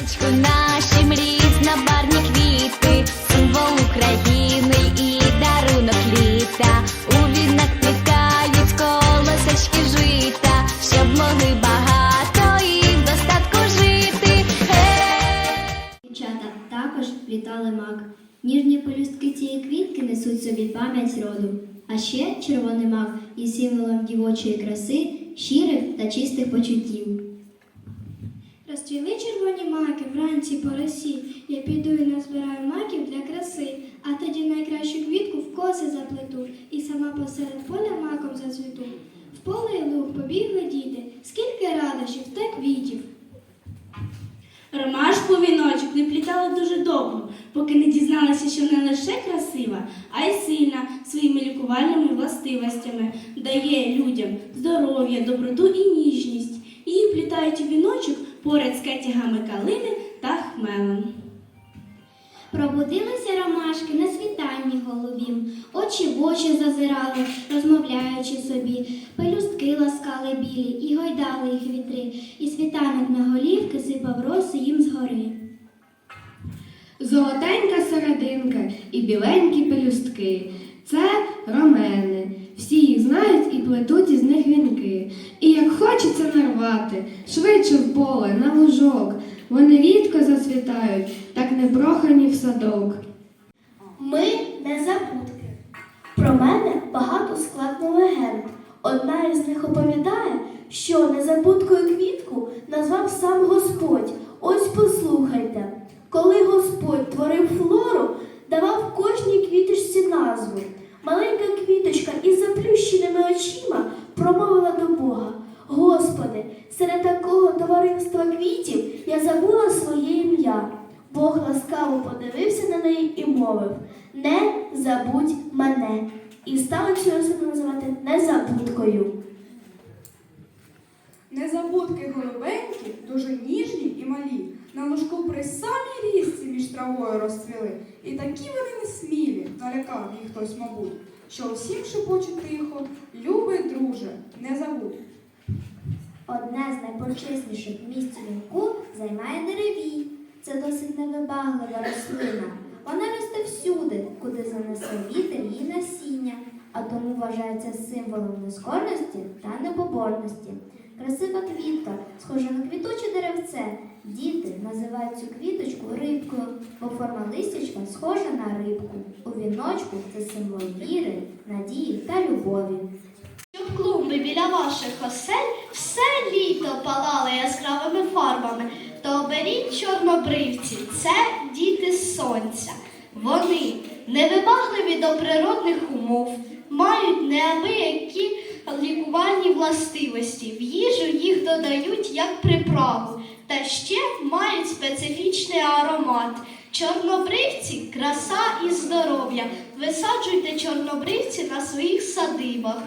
Наші різнобарні квіти, символ України і дарунок літа. У вінах колосочки жита, щоб могли багато і достатку жити. Дівчата також вітали мак. Ніжні полюстки цієї квітки несуть собі пам'ять роду. А ще червоний мак є символом дівочої краси, щирих та чистих почуттів. Розцвіли червоні маки вранці по росі. Я піду і назбираю маків для краси, а тоді найкращу квітку в коси заплету і сама посеред поля маком зацвіту. В поле і луг побігли діти, скільки радощів та квітів. Ромашку віночок виплітали дуже довго, поки не дізналися, що не лише красива, а й сильна своїми лікувальними властивостями, дає людям здоров'я, доброту і ніжність. Її плітають у віночок поряд з кетягами калини та хмелем. Пробудилися ромашки на світанні голубім, очі в очі зазирали, розмовляючи собі, пелюстки ласкали білі і гойдали їх вітри, і світанок на голівки сипав роси їм згори. Золотенька серединка і біленькі пелюстки. Це ромени. Знають і плетуть із них вінки. І як хочеться нарвати, швидше в поле, на лужок. Вони рідко зацвітають, так непрохані в садок. Ми незабудки. Про мене багато складно легенд. Одна із них оповідає, що незабудкою квітку назвав сам Господь. Ось послухайте. Коли Господь творив флору, давав кожній квіточці назву. Маленька квіточка із заплющеними очима промовила до Бога. Господи, серед такого товариства квітів я забула своє ім'я. Бог ласкаво подивився на неї і мовив: Не забудь мене. І стали цю рослину називати незабудкою. Незабудки голубенькі, дуже ніжні і малі. На ложку при самій різці між травою розцвіли. І такі вони несмілі, налякав їх хтось, мабуть, що усім шепочуть тихо, любий друже, не забудь. Одне з найпочесніших місць вінку займає деревій. Це досить невибаглива рослина. Вона росте всюди, куди занесе вітер її насіння, а тому вважається символом нескорності та непоборності. Красива квітка, схожа на квітуче деревце. Діти називають цю квіточку рибкою, бо форма листячка схожа на рибку. У віночку це символ віри, надії та любові. Щоб клумби біля ваших осель все літо палали яскравими фарбами, то оберіть чорнобривці, це діти сонця. Вони невибагливі до природних умов, мають неабиякі лікувальні властивості. В їжу їх додають як приправу, та ще мають специфічний аромат. Чорнобривці краса і здоров'я. Висаджуйте чорнобривці на своїх садибах.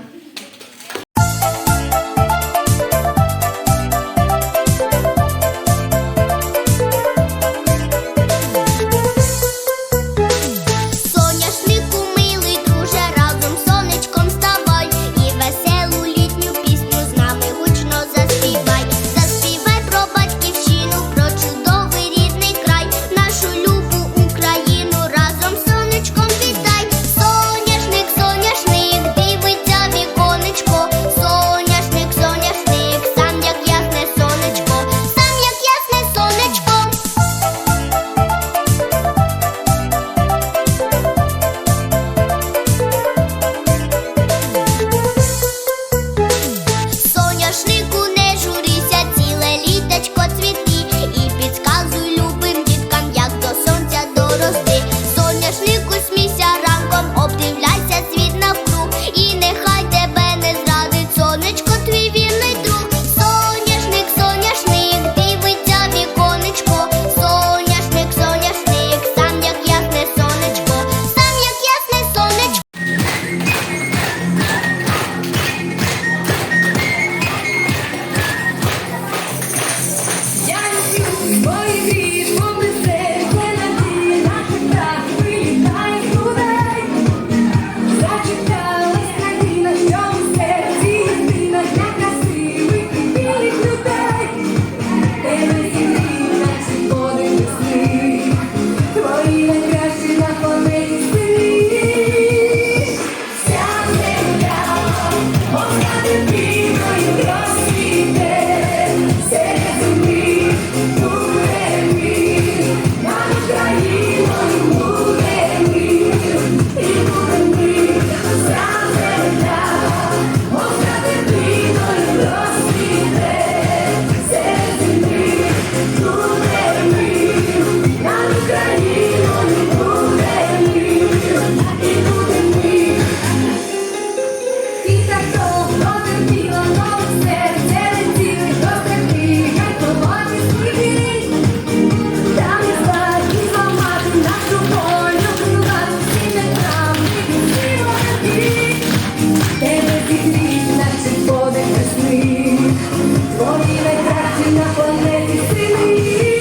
Stay silly.